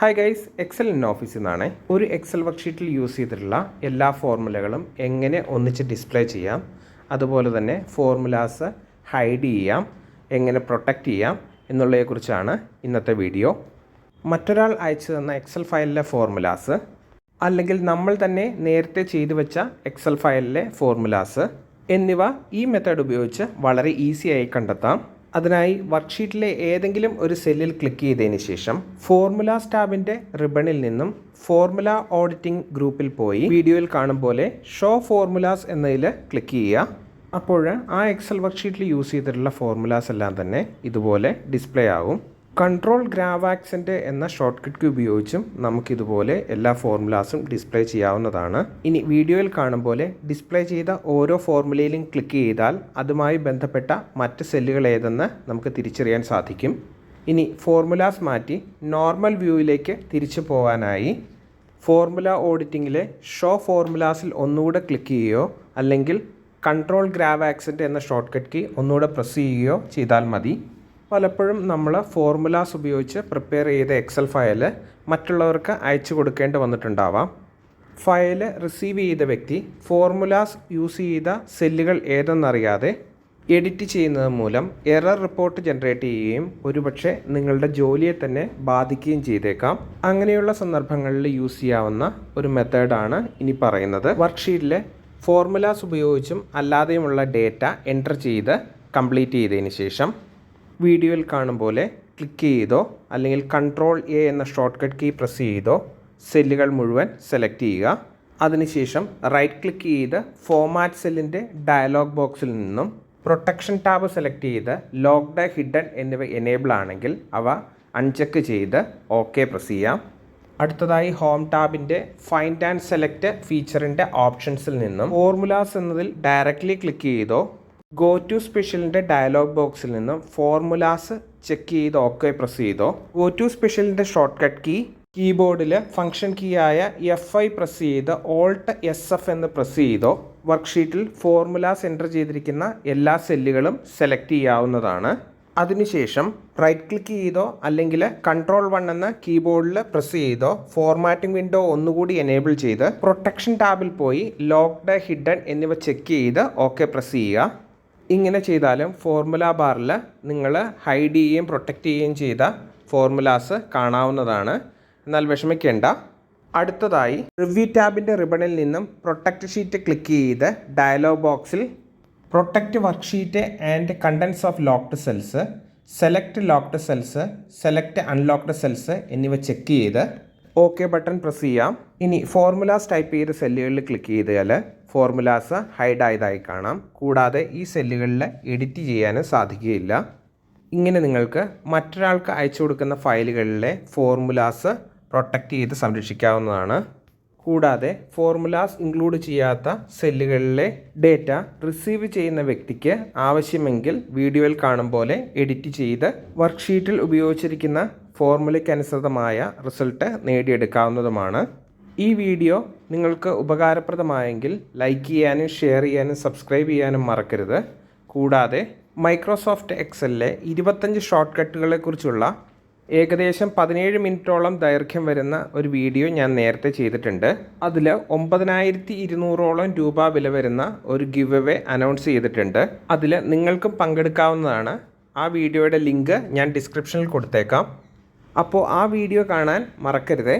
Hi guys Excel in ഓഫീസിൽ നിന്നാണ് ഒരു എക്സൽ വർക്ക്ഷീറ്റിൽ യൂസ് ചെയ്തിട്ടുള്ള എല്ലാ ഫോർമുലകളും എങ്ങനെ ഒന്നിച്ച് ഡിസ്പ്ലേ ചെയ്യാം. അതുപോലെ തന്നെ ഫോർമുലാസ് ഹൈഡ് ചെയ്യാം എങ്ങനെ പ്രൊട്ടക്റ്റ് ചെയ്യാം എന്നുള്ളതിനെക്കുറിച്ചാണ് ഇന്നത്തെ വീഡിയോ മറ്റൊരാൾ അയച്ചു തന്ന എക്സൽ ഫയലിലെ ഫോർമുലാസ് അല്ലെങ്കിൽ നമ്മൾ തന്നെ നേരത്തെ ചെയ്തു വെച്ച എക്സൽ ഫയലിലെ ഫോർമുലാസ് എന്നിവ ഈ മെത്തേഡ് ഉപയോഗിച്ച് വളരെ ഈസിയായി കണ്ടെത്താം. അതിനായി വർക്ക്ഷീറ്റിലെ ഏതെങ്കിലും ഒരു സെല്ലിൽ ക്ലിക്ക് ചെയ്തതിന് ശേഷം ഫോർമുലാസ് ടാബിന്റെ റിബണിൽ നിന്നും ഫോർമുല ഓഡിറ്റിംഗ് ഗ്രൂപ്പിൽ പോയി വീഡിയോയിൽ കാണും പോലെ ഷോ ഫോർമുലാസ് എന്നതിൽ ക്ലിക്ക് ചെയ്യുക. അപ്പോൾ ആ എക്സൽ വർക്ക്ഷീറ്റിൽ യൂസ് ചെയ്തിട്ടുള്ള ഫോർമുലാസ് എല്ലാം തന്നെ ഇതുപോലെ ഡിസ്പ്ലേ ആകും കൺട്രോൾ ഗ്രാവാക്സിന്റെ എന്ന ഷോർട്ട് കട്ട് ഉപയോഗിച്ചും നമുക്കിതുപോലെ എല്ലാ ഫോർമുലാസും ഡിസ്പ്ലേ ചെയ്യാവുന്നതാണ്. ഇനി വീഡിയോയിൽ കാണും പോലെ ഡിസ്പ്ലേ ചെയ്ത ഓരോ ഫോർമുലയിലും ക്ലിക്ക് ചെയ്താൽ അതുമായി ബന്ധപ്പെട്ട മറ്റ് സെല്ലുകൾ ഏതെന്ന് നമുക്ക് തിരിച്ചറിയാൻ സാധിക്കും. ഇനി ഫോർമുലാസ് മാറ്റി നോർമൽ വ്യൂവിലേക്ക് തിരിച്ചു പോകാനായി ഫോർമുല ഓഡിറ്റിങ്ങിലെ ഷോ ഫോർമുലാസിൽ ഒന്നുകൂടെ ക്ലിക്ക് ചെയ്യുകയോ അല്ലെങ്കിൽ കൺട്രോൾ ഗ്രാവാക്സിന്റെ എന്ന ഷോർട്ട് കട്ട് കീ ഒന്നുകൂടെ പ്രസ് ചെയ്യുകയോ ചെയ്താൽ മതി. പലപ്പോഴും നമ്മൾ ഫോർമുലാസ് ഉപയോഗിച്ച് പ്രിപ്പയർ ചെയ്ത എക്സൽ ഫയൽ മറ്റുള്ളവർക്ക് അയച്ചു കൊടുക്കേണ്ടി വന്നിട്ടുണ്ടാവാം. ഫയൽ റിസീവ് ചെയ്ത വ്യക്തി ഫോർമുലാസ് യൂസ് ചെയ്ത സെല്ലുകൾ ഏതെന്നറിയാതെ എഡിറ്റ് ചെയ്യുന്നത് മൂലം എറർ റിപ്പോർട്ട് ജനറേറ്റ് ചെയ്യുകയും ഒരുപക്ഷെ നിങ്ങളുടെ ജോലിയെ തന്നെ ബാധിക്കുകയും ചെയ്തേക്കാം. അങ്ങനെയുള്ള സന്ദർഭങ്ങളിൽ യൂസ് ചെയ്യാവുന്ന ഒരു മെത്തേഡാണ് ഇനി പറയുന്നത്. വർക്ക്ഷീറ്റിലെ ഫോർമുലാസ് ഉപയോഗിച്ചും അല്ലാതെയുമുള്ള ഡേറ്റ എന്റർ ചെയ്ത് കംപ്ലീറ്റ് ചെയ്തതിന് ശേഷം വീഡിയോയിൽ കാണും പോലെ ക്ലിക്ക് ചെയ്തോ അല്ലെങ്കിൽ കൺട്രോൾ എ എന്ന ഷോർട്ട് കട്ട് കീ പ്രസ് ചെയ്തോ സെല്ലുകൾ മുഴുവൻ സെലക്ട് ചെയ്യുക. അതിനുശേഷം റൈറ്റ് ക്ലിക്ക് ചെയ്ത് ഫോമാറ്റ് സെല്ലിന്റെ ഡയലോഗ് ബോക്സിൽ നിന്നും പ്രൊട്ടക്ഷൻ ടാബ് സെലക്ട് ചെയ്ത് ലോക്ക്ഡ് ഹിഡൻ എന്നിവ എനേബിൾ ആണെങ്കിൽ അവ അൺചെക്ക് ചെയ്ത് ഓക്കെ പ്രസ് ചെയ്യാം. അടുത്തതായി ഹോം ടാബിന്റെ ഫൈൻഡ് ആൻഡ് സെലക്ട് ഫീച്ചറിന്റെ ഓപ്ഷൻസിൽ നിന്നും ഫോർമുലാസ് എന്നതിൽ ഡയറക്റ്റ്ലി ക്ലിക്ക് ചെയ്തോ ഗോ ടു സ്പെഷ്യലിന്റെ ഡയലോഗ് ബോക്സിൽ നിന്നും ഫോർമുലാസ് ചെക്ക് ചെയ്ത് ഓക്കെ പ്രസ് ചെയ്തോ. ഗോ ടു സ്പെഷ്യലിന്റെ ഷോർട്ട് കട്ട് കീ കീബോർഡിൽ ഫംഗ്ഷൻ കീ ആയ എഫ് ഐ പ്രസ് ചെയ്ത് ഓൾട്ട് എസ് എഫ് എന്ന് പ്രസ് ചെയ്തോ. വർക്ക്ഷീറ്റിൽ ഫോർമുലാസ് എന്റർ ചെയ്തിരിക്കുന്ന എല്ലാ സെല്ലുകളും സെലക്ട് ചെയ്യാവുന്നതാണ്. അതിനുശേഷം റൈറ്റ് ക്ലിക്ക് ചെയ്തോ അല്ലെങ്കിൽ കൺട്രോൾ വൺ എന്ന കീബോർഡിൽ പ്രസ് ചെയ്തോ. ഫോർമാറ്റിംഗ് വിൻഡോ ഒന്നുകൂടി എനേബിൾ ചെയ്ത് പ്രൊട്ടക്ഷൻ ടാബിൽ പോയി ലോക്ക്ഡ് ഹിഡൻ എന്നിവ ചെക്ക് ചെയ്ത് ഓക്കെ പ്രസ് ചെയ്യുക. ഇങ്ങനെ ചെയ്താലും ഫോർമുല ബാറിൽ നിങ്ങൾ ഹൈഡ് ചെയ്യുകയും പ്രൊട്ടക്റ്റ് ചെയ്യുകയും ചെയ്ത ഫോർമുലാസ് കാണാവുന്നതാണ്. എന്നാൽ വിഷമിക്കേണ്ട. അടുത്തതായി റിവ്യൂ ടാബിന്റെ റിബണിൽ നിന്നും പ്രൊട്ടക്റ്റ് ഷീറ്റ് ക്ലിക്ക് ചെയ്ത് ഡയലോഗ് ബോക്സിൽ protect worksheet and contents of locked cells select locked cells select unlocked cells എന്നിവ ചെക്ക് ചെയ്ത് ഓക്കെ ബട്ടൺ പ്രസ് ചെയ്യാം. ഇനി ഫോർമുലാസ് ടൈപ്പ് ചെയ്ത സെല്ലുകളിൽ ക്ലിക്ക് ചെയ്താൽ ഫോർമുലാസ് ഹൈഡ് ആയതായി കാണാം. കൂടാതെ ഈ സെല്ലുകളിൽ എഡിറ്റ് ചെയ്യാനും സാധിക്കുകയില്ല. ഇങ്ങനെ നിങ്ങൾക്ക് മറ്റൊരാൾക്ക് അയച്ചു കൊടുക്കുന്ന ഫയലുകളിലെ ഫോർമുലാസ് പ്രൊട്ടക്റ്റ് ചെയ്ത് സംരക്ഷിക്കാവുന്നതാണ്. കൂടാതെ ഫോർമുലാസ് ഇൻക്ലൂഡ് ചെയ്യാത്ത സെല്ലുകളിലെ ഡേറ്റ റിസീവ് ചെയ്യുന്ന വ്യക്തിക്ക് ആവശ്യമെങ്കിൽ വീഡിയോയിൽ കാണും പോലെ എഡിറ്റ് ചെയ്ത് വർക്ക്ഷീറ്റിൽ ഉപയോഗിച്ചിരിക്കുന്ന ഫോർമുലയ്ക്കനുസൃതമായ റിസൾട്ട് നേടിയെടുക്കാവുന്നതുമാണ്. ഈ വീഡിയോ നിങ്ങൾക്ക് ഉപകാരപ്രദമായെങ്കിൽ ലൈക്ക് ചെയ്യാനും ഷെയർ ചെയ്യാനും സബ്സ്ക്രൈബ് ചെയ്യാനും മറക്കരുത്. കൂടാതെ മൈക്രോസോഫ്റ്റ് എക്സലിലെ ഇരുപത്തഞ്ച് ഷോർട്ട് കട്ടുകളെക്കുറിച്ചുള്ള ഏകദേശം പതിനേഴ് മിനിറ്റോളം ദൈർഘ്യം വരുന്ന ഒരു വീഡിയോ ഞാൻ നേരത്തെ ചെയ്തിട്ടുണ്ട്. അതിൽ ഒമ്പതിനായിരത്തി ഇരുന്നൂറോളം രൂപ വില വരുന്ന ഒരു ഗിവ് അവേ അനൗൺസ് ചെയ്തിട്ടുണ്ട്. അതിൽ നിങ്ങൾക്കും പങ്കെടുക്കാവുന്നതാണ്. ആ വീഡിയോയുടെ ലിങ്ക് ഞാൻ ഡിസ്ക്രിപ്ഷനിൽ കൊടുത്തേക്കാം. അപ്പോൾ ആ വീഡിയോ കാണാൻ മറക്കരുതേ.